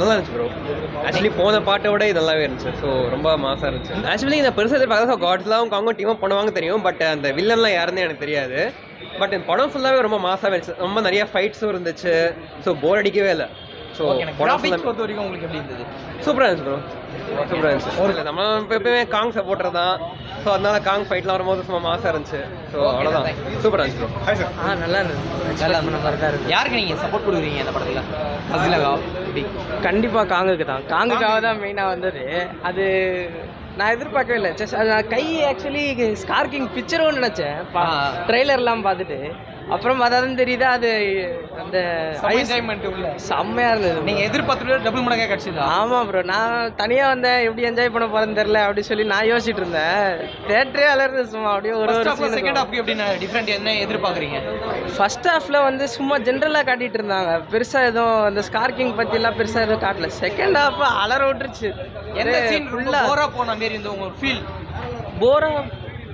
நல்லா இருந்துச்சு bro actually போன பாட்டை விட இது நல்லாவே இருந்துச்சு. ஸோ ரொம்ப மாசாக இருந்துச்சு. ஆக்சுவலி இந்த பெருசாக எதிர்பார்க்க காட்ஸ்லாம் காங்கும் டீமும் பண்ணுவாங்க தெரியும். பட் அந்த வில்லன்லாம் யாருன்னு எனக்கு தெரியாது. பட் இந்த படம் ஃபுல்லாகவே ரொம்ப மாசாக இருந்துச்சு. ரொம்ப நிறைய ஃபைட்ஸும் இருந்துச்சு. ஸோ போர் அடிக்கவே இல்லை. ஸோ கிராஃபிக்ஸ் பொறுத்த வரைக்கும் உங்களுக்கு எப்படி இருந்தது? சூப்பராக இருந்துச்சு ப்ரோ சூப்பராக இருந்துச்சு ஒரு நம்ம இப்ப எப்பயுமே காங் சப்போர்ட்டர் தான் ஸோ அதனால காங் ஃபைட்லாம் வரும்போது சும்மா மாசாக இருந்துச்சு. ஸோ அவ்வளோதான் சூப்பராக இருந்துச்சு ப்ரோ ஆ நல்லா இருந்தது. நல்லா பண்ண மாதிரி. தான் இருந்தது. யாருக்கு நீங்க சப்போர்ட் கொடுக்குறீங்க இந்த படத்துல? எப்படி கண்டிப்பாக காங்குக்கு தான். காங்குக்காக தான் மெயினாக வந்தது. அது நான் எதிர்பார்க்கவே இல்லை. அது நான் கை ஆக்சுவலி ஸ்கார்கிங் பிக்சரும் நினச்சேன். ட்ரெய்லர்லாம் பார்த்துட்டு. அப்புறம் பார்த்தா தான் தெரியுது அது அந்த என்ஜாய்மெண்ட் உள்ள. செம்மையாக இருந்தது. நீங்க எதிர்பார்த்து டபுள் மடங்கா கிடைச்சதா? ஆமாம் ப்ரோ நான் தனியாக வந்தேன். எப்படி என்ஜாய் பண்ண போகிறேன்னு தெரில அப்படி சொல்லி நான் யோசிச்சுட்டு இருந்தேன். தேட்டரே அலர்ந்து சும்மா அப்படியே ஒரு ஹாஃப் செகண்ட் ஹாஃப்க்கு எப்படி டிஃபரெண்ட் என்ன எதிர்பார்க்குறீங்க? ஃபர்ஸ்ட் ஹாஃப்ல வந்து சும்மா ஜென்ரலாக காட்டிட்டு இருந்தாங்க. பெருசாக எதுவும் அந்த ஸ்கார்கிங் பற்றிலாம் பெருசாக எதுவும் காட்டல. செகண்ட் ஹாஃப் அலற விட்டுருச்சு. எந்த சீன் ஃபுல்லாக போன மாதிரி இருந்தது உங்க ஃபீல் போரா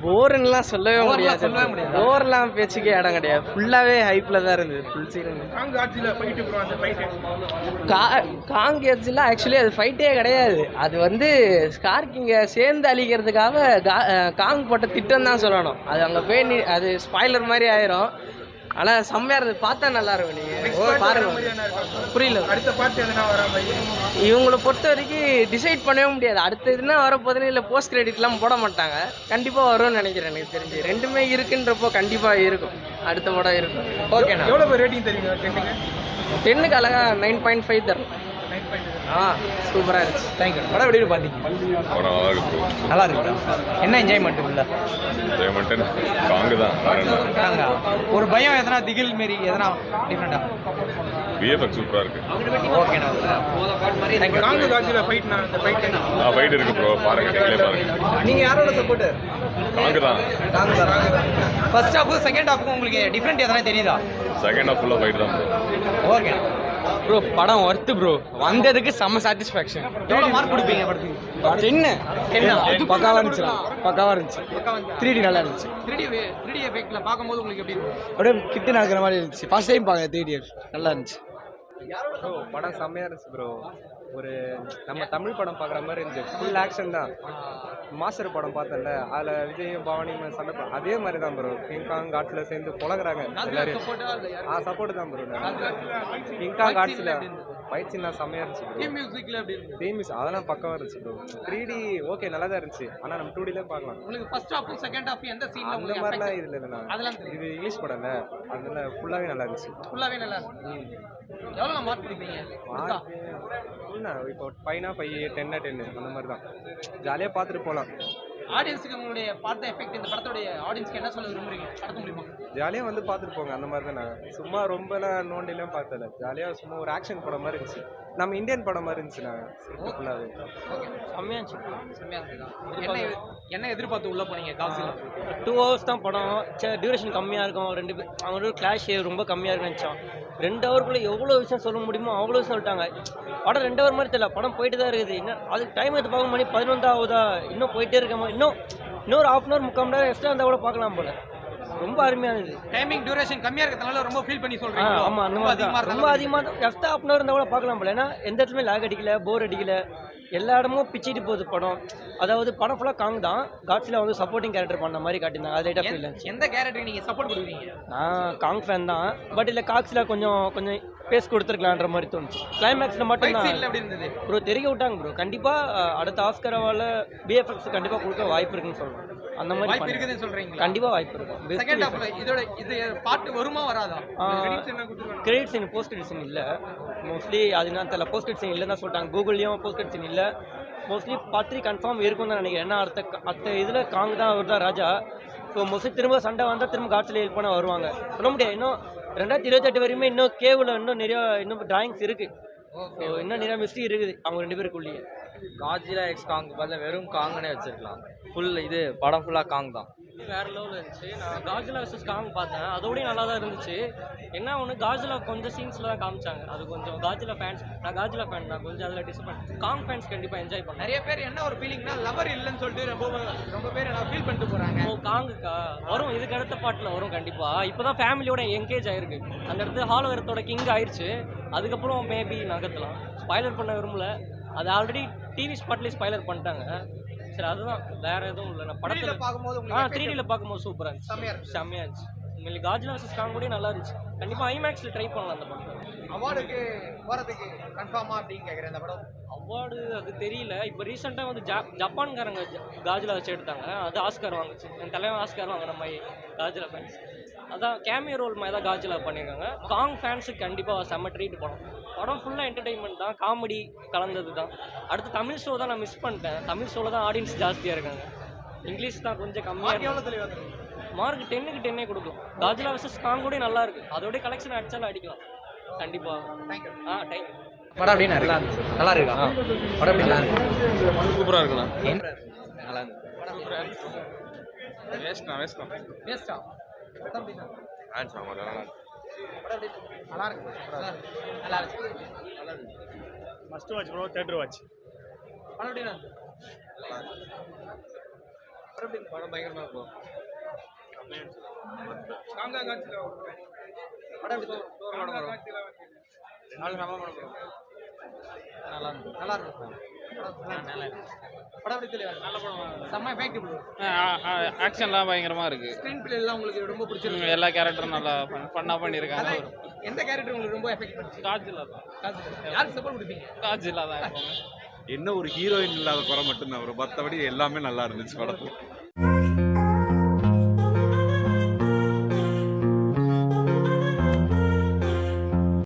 போருன்னுலாம் சொல்லவே முடியாது. சொல்லவே முடியாதா? போர்லாம் பேச்சுக்கே இடம் கிடையாது. ஃபுல்லாகவே ஹைப்பில் தான் இருந்தது ஃபுல் சீன் கா காங் எட்ஜில் ஆக்சுவலி அது ஃபைட்டே கிடையாது. அது வந்து ஸ்கார்கிங்கை சேர்ந்து அழிக்கிறதுக்காக காங் போட்ட திட்டம் தான் சொல்லணும். அது அங்கே போய் நீ அது ஸ்பாய்லர் மாதிரி ஆயிரும். ஆனால் செம்மையாக இருந்தது. பார்த்தா நல்லா இருக்கும் நீங்கள் பாருங்க. புரியல. அடுத்த பார்ட் எதனா வர இவங்களை பொறுத்த வரைக்கும் டிசைட் பண்ணவே முடியாது. அடுத்த இதுனா வரப்போதுன்னு இல்லை போஸ்ட் கிரெடிட்லாம் போட மாட்டாங்க. கண்டிப்பாக வரும்னு நினைக்கிறேன் எனக்கு தெரிஞ்சு. ரெண்டுமே இருக்குன்றப்போ கண்டிப்பாக இருக்கும். அடுத்த படம் இருக்கும். ஓகேண்ணா எவ்வளோ ரேட்டிங் தருவீங்க? டென்னுக்கு டென்னுக்கு அழகாக நைன் பாயிண்ட் ஃபைவ் தரும் ஆ சூப்பராக இருந்துச்சு. தேங்க்யூ படம் எப்படி பார்த்தீங்க படம் நல்லா இருக்கு நல்லா இருக்குடா என்ன என்ஜாய்மெண்ட் உள்ள? என்ஜாய்மெண்ட்டு காங்கு தான். ஒரு பயம் எதனா திகில் மாரி எதனா டிஃப்ரெண்டா விஎஃப்எக்ஸ் சூப்பராக இருக்கு. ஓகேண்ணா தேங்க்யூ காங்கு காட்சியில் ஃபைட் நான் இந்த ஃபைட் ஆ ஃபைட் இருக்கு ப்ரோ பாருங்க நீங்களே பாருங்க. யாரோட சப்போர்ட் காங்கு தான். ஃபர்ஸ்ட் ஹாஃப் செகண்ட் ஹாஃப் உங்களுக்கு டிஃப்ரெண்ட் எதனா தெரியுதா? செகண்ட் ஹாஃப் ஃபுல்லாக ஃபைட் தான் ப்ரோ ஓகே ப்ரோ படம் ஒர்த்து ப்ரோ வந்ததுக்கு செம்ம சாட்டிஸ்ஃபேக்ஷன் எவ்வளவு மார்க் கொடுப்பீங்க படத்துக்கு? டென்னு டென்னா? பக்காவாக இருந்துச்சு. பக்காவாக இருந்துச்சு? த்ரீ டி நல்லா இருந்துச்சு. 3D 3D எஃபெக்ட்ல பாக்கும்போது உங்களுக்கு எப்படி இருக்கும் அப்படியே கிட்ட நடக்கிற மாதிரி இருந்துச்சு. ஃபர்ஸ்ட் டைம் பார்க்க த்ரீ டி நல்லா இருந்துச்சு. ப்ரோ படம் செம்மையாக இருந்துச்சு ப்ரோ ஒரு நம்ம தமிழ் படம் பார்க்குற மாதிரி இருந்துச்சு. ஃபுல் ஆக்ஷன் தான். மாஸ்டர் படம் பார்த்தேன்ல அதில் விஜயும் பவானியும் சண்டை அதே மாதிரி தான் ப்ரோ கிங்காங் காட்ஸில் சேர்ந்து எல்லாரும் ஆ சப்போர்ட் தான் bro King Kong Godzilla fight சீன்லாம் செம்மையாக இருந்துச்சு ப்ரோ மியூசிக்ல எப்படி இருந்துச்சு தீம் மிஸ் அதெல்லாம் பக்கமாக இருந்துச்சு ப்ரோ த்ரீ டி ஓகே நல்லா தான் இருந்துச்சு. ஆனால் நம்ம டூ டிலே பார்க்கலாம். உங்களுக்கு ஃபர்ஸ்ட் ஹாஃப் செகண்ட் ஹாஃப் எந்த சீன்ல அந்த மாதிரிலாம் இதில் இல்லைண்ணா அதெல்லாம் தெரியும். இது இங்கிலீஷ் படம்ல அதனால ஃபுல்லாகவே நல்லா இருந்துச்சு. ஃபுல்லாவே நல்லா இருக்கு எவ்வளவு மார்க் கொடுப்பீங்க? என்ன இப்போ ஃபைனா ஃபைவ் டென்னா டென்னு அந்த மாதிரி தான் ஜாலியாக பார்த்துட்டு போகலாம் ஆடியன்ஸுக்கு உங்களுடைய பார்த்த எஃபெக்ட் இந்த படத்துடைய ஆடியன்ஸ்க்கு என்ன சொல்ல விரும்புறீங்க? நடத்த முடியுமா? ஜாலியாக வந்து பார்த்துட்டு போங்க அந்த மாதிரி தான் நான் சும்மா ரொம்பலாம் நோண்டிலாம் பார்த்தல ஜாலியாக சும்மா ஒரு ஆக்ஷன் படம் மாதிரி இருந்துச்சு. நம்ம இந்தியன் படம் மாதிரி இருந்துச்சு நான் ஃபுல்லாகவே செம்மையாக இருந்துச்சு செம்மையா என்ன என்ன எதிர்பார்த்து உள்ள போனீங்க காசில? டூ ஹவர்ஸ் தான் படம். சரி டியூரேஷன் கம்மியாக இருக்கும். ரெண்டு பேர் அவங்களோட கிளாஷ் ரொம்ப கம்மியாக இருக்குன்னு நினச்சோம். ரெண்டு ஹவருக்குள்ளே எவ்வளோ விஷயம் சொல்ல முடியுமோ அவ்வளோ சொல்லிட்டாங்க. படம் ரெண்டு ஹவர் மாதிரி தெரியல. படம் போயிட்டு தான் இருக்குது. இன்னும் அதுக்கு டைம் எடுத்து பார்க்க மணி பதினொன்று ஆகுதா இன்னும் போயிட்டே இருக்க இன்னும் இன்னொரு ஹாஃப் அன் ஹவர் முக்கால் மணி நேரம் எக்ஸ்ட்ரா இருந்தால் கூட பார்க்கலாம் போல. ரொம்ப அருமையானது. டைமிங் டியூரேஷன் கம்மியா இருக்கிறதுனால ரொம்ப ஃபீல் பண்ணி சொல்றீங்க. தான் ரொம்ப தான் எக்ஸ்ட்ரா ஹாஃப் அன் ஹவர் இருந்தால் கூட பார்க்கலாம் போல. ஏன்னா எந்த இடத்துலையும் லேக் அடிக்கல போர் அடிக்கல. எல்லா இடமும் பிச்சிட்டு போகுது படம். அதாவது படம் ஃபுல்லாக காங் தான். காட்ஸில் வந்து சப்போர்ட்டிங் கேரக்டர் பண்ண மாதிரி காட்டியிருந்தாங்க. அது லைட்டாக ஃபீல் எந்த கேரக்டருக்கு நீங்க சப்போர்ட் கொடுக்குறீங்க? நான் காங் ஃபேன் தான். பட் இல்லை காக்ஸில் கொஞ்சம் கொஞ்சம் பேஸ் கொடுத்துருக்கலான்ற மாதிரி தோணுச்சு. கிளைமேக்ஸில் மட்டும் தான் ப்ரோ தெரிய விட்டாங்க ப்ரோ கண்டிப்பாக அடுத்த ஆஸ்கர் அவார்டில் பிஎஃப்எக்ஸ் கண்டிப்பாக கொடுக்க வாய்ப்பு இருக்குன்னு சொல்கிறேன் அந்த மாதிரி வாய்ப்பு. இருக்குதுன்னு சொல்றீங்க கண்டிப்பாக வாய்ப்பு இருக்கும். செகண்ட். ஹாஃப்ல இதோட இது பாட்டு வருமா வராதா? Credit scene post credit scene இல்லை. மோஸ்ட்லி அது என்ன தெரியல. போஸ்ட் கிரெடிட் சீன் இல்லைன்னு தான் சொல்லிட்டாங்க. கூகுள்லேயும் போஸ்ட் கிரெடிட் சீன் இல்லை. மோஸ்ட்லி பத்திரி கன்ஃபார்ம் இருக்கும் தான் நினைக்கிறேன். ஏன்னா அடுத்த அடுத்த இதில் காங் தான் அவர் தான் ராஜா. ஸோ மோஸ்ட்லி திரும்ப சண்டை வந்தால் திரும்ப காட்சியில் ஹெல்ப் பண்ண வருவாங்க. சொல்ல முடியாது. இன்னும் ரெண்டாயிரத்தி இருபத்தெட்டு வரையுமே இன்னும் கேவில் இன்னும் நிறைய இன்னும் டிராயிங்ஸ் இருக்குது இன்னும் நிறைய மிஸ்ட்ரி இருக்குது. அவங்க ரெண்டு பேருக்குள்ளேயே. காஜிலா எக்ஸ் காங் பதில் வெறும் காங்கனே வச்சிருக்கலாம். ஃபுல் இது படம் ஃபுல்லாக காங் தான். வேற லெவலில் இருந்துச்சு. நான் காஜிலா வர்சஸ் காங் பார்த்தேன். அதோடய நல்லா தான் இருந்துச்சு. என்ன ஒன்று காஜிலா கொஞ்சம் சீன்ஸில் தான் காமிச்சாங்க. அது கொஞ்சம் காஜிலா ஃபேன்ஸ் நான் காஜிலா ஃபேன் தான். கொஞ்சம் அதில் டிசப்பாயிண்ட் காங் ஃபேன்ஸ் கண்டிப்பாக என்ஜாய் பண்ணேன் நிறைய பேர் என்ன ஒரு ஃபீலிங்னா லவர் இல்லைன்னு சொல்லிட்டு ரொம்ப ரொம்ப பேர் என்ன ஃபீல் பண்ணிட்டு போறாங்க. ஓ காங்குக்கா வரும். இதுக்கு அடுத்த பாட்டில் வரும் கண்டிப்பாக இப்போ தான் ஃபேமிலியோட என்கேஜ் ஆயிருக்கு. அந்த இடத்துல ஹாலோ எர்த்தோட கிங் ஆயிடுச்சு அதுக்கப்புறம் மேபி நகர்த்தலாம். ஸ்பாய்லர் பண்ண விரும்பல. அது ஆல்ரெடி டிவி ஸ்பாட்லேயே ஸ்பாய்லர் பண்ணிட்டாங்க. சரி அதுதான். வேற எதுவும் இல்லை. நான் படத்துல பார்க்கும்போது ஆ உங்களுக்கு த்ரீ டியில் பார்க்கும்போது சூப்பராக இருந்துச்சு. செம்மையாக இருந்துச்சு. உண்மையிலே காஜிலா வர்சஸ் காங் கூட நல்லா இருந்துச்சு. கண்டிப்பாக ஐமேக்ஸில் ட்ரை பண்ணலாம் அந்த படம். அவார்டுக்கு போறதுக்கு கன்ஃபார்மா அப்படின்னு கேக்குறேன் இந்த படம். அவார்டு அது தெரியல. இப்போ ரீசெண்டாக வந்து ஜா ஜப்பான்காரங்க காஜிலா வச்சு எடுத்தாங்க. அது ஆஸ்கார் வாங்குச்சு. என் தலைவன் ஆஸ்கார் வாங்கின மாதிரி காஜிலா ஃபேன்ஸ் அதான் கேமியோ ரோல் மாதிரி தான் காஜிலா பண்ணியிருக்காங்க. காங் ஃபேன்ஸுக்கு கண்டிப்பாக செம்ம ட்ரீட் படம் படம் ஃபுல்லாக என்டர்டைன்மெண்ட் தான். காமெடி கலந்தது தான். அடுத்து தமிழ் ஷோ தான் நான் மிஸ் பண்ணிட்டேன். தமிழ் ஷோவில் தான் ஆடியன்ஸ் ஜாஸ்தியாக இருக்காங்க. இங்கிலீஷ் தான் கொஞ்சம் கம்மியாக மார்க் டென்னுக்கு டென்னே கொடுக்கும் காஜிலா வர்சஸ் காங் கூட நல்லா இருக்கு. அதோட கலெக்ஷன் அடிச்சாலும் அடிக்கலாம். கண்டிப்பாக தேங்க்யூ ஆ டைம் படம் அப்படின்னு நல்லா இருந்துச்சு? நல்லா இருக்கா? படம் எப்படி நல்லா இருக்கு? சூப்பராக இருக்குண்ணா. நல்லா இருக்கு. வேஸ்ட்ண்ணா வேஸ்ட்ண்ணா. வேஸ்டா ஆன்ஸ் ஆமாம் நல்லா? நல்லா இருக்கு? நல்லா இருக்கு. நல்லா இருக்கு. First watch bro theatre watch படம் இருக்கு? படம் எப்படி? படம் பயங்கரமாக இருக்கும் காங்கா காட்சியில் படம் எப்படி நல்லா நல்லா இருக்கு. படம் நல்லா இருக்கு. ஆக்ஷன்லாம் பயங்கரமாக இருக்கு. ஸ்க்ரீன் பிளே எல்லாம் உங்களுக்கு ரொம்ப பிடிச்சிருக்கு எல்லா கேரக்டரும் நல்லா ஃபன்னாக பண்ணியிருக்காங்க அதான் எந்த கேரக்டர் உங்களுக்கு ரொம்ப எஃபெக்ட் பண்ணுச்சு? காஜிலா தான் யாருக்கு சப்போர்ட் கொடுப்பீங்க? காஜிலா தான் என்ன ஒரு ஹீரோயின் இல்லாத குறை மட்டும்தான் வரும் மற்றபடி எல்லாமே நல்லா இருந்துச்சு படம்